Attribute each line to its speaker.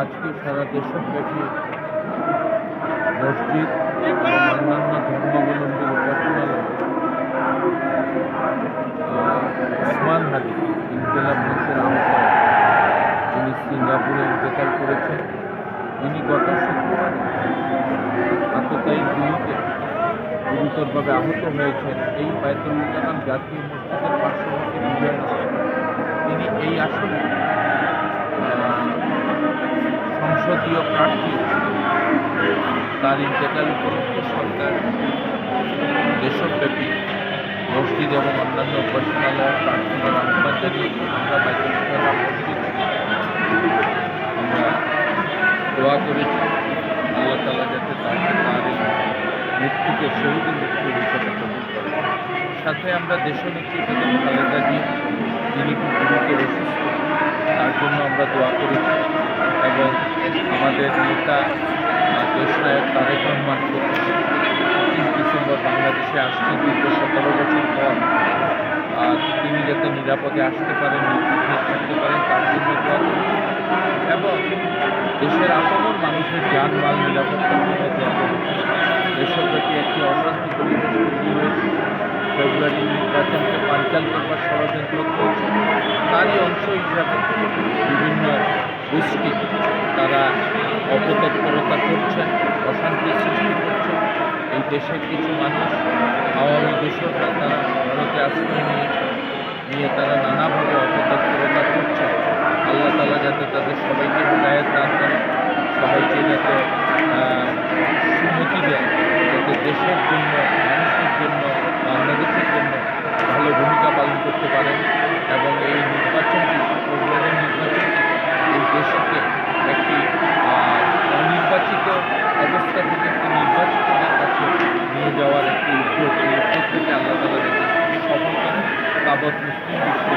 Speaker 1: আজকে সারা দেশব্যাপী মসজিদ অন্যান্য ধর্মাবলম্বী উপাসনালয় ওসমান হাদি ইনকেলাব মঞ্চের যিনি সিঙ্গাপুরে ইন্তেকাল করেছেন। তিনি গত শুক্রবার আততায়ী গুলিতে গুরুতরভাবে আহত হয়েছেন। এই বায়তুল জাতীয় মসজিদের পার্শ্ববর্তী তিনি এই আসনে সংসদীয় প্রার্থী তার ইন্তেকাল উপলক্ষে সরকার, দেশব্যাপী মসজিদ এবং অন্যান্য উপাসনালয়ের প্রার্থনার আহ্বান জানিয়েছে আমরা মোকাররম মসজিদ আমরা দোয়া করেছি। আল্লাহ তালা যাতে তাকে তার এই মৃত্যুকে শহীদের মৃত্যু হিসাবে কবুল করে। সাথে আমরা দেশনেত্রী বেগম খালেদা জিয়া, যিনি খুব গুরুতর অসুস্থ তার জন্য আমরা দোয়া করেছি এবং নেতা আহ, তারেক রহমান পঁচিশ ডিসেম্বর বাংলাদেশে আসছেন দীর্ঘ সতেরো বছর পর। তিনি যাতে নিরাপদে আসতে পারেন নির্বিঘ্নে থাকতে পারেন তার জন্য এবং দেশের আপামর মানুষের যান মাল নিরাপত্তার জন্য করেছি দেশব্যাপী একটি অশান্তি পরিবেশ তৈরি হয়েছে। ফেব্রুয়ারি নির্বাচনকে পাঞ্চাল করবার ষড়যন্ত্র চলছে। তারই অংশ হিসাবে বিভিন্ন গোষ্ঠী, তারা অপতৎপরতা করছেন অশান্তি সৃষ্টি করছেন এই দেশের কিছু মানুষ, আওয়ামী দোষররা তারা ভারতে আশ্রয় নিয়েছে নিয়ে তারা নানাভাবে অপতৎপরতা করছে। আল্লাহ তালা যাতে তাদের সবাইকে হৃদায়ত দান করে সবাইকে যাতে সুমতি দেয় যাতে দেশের জন্য থেকে আল্লাহ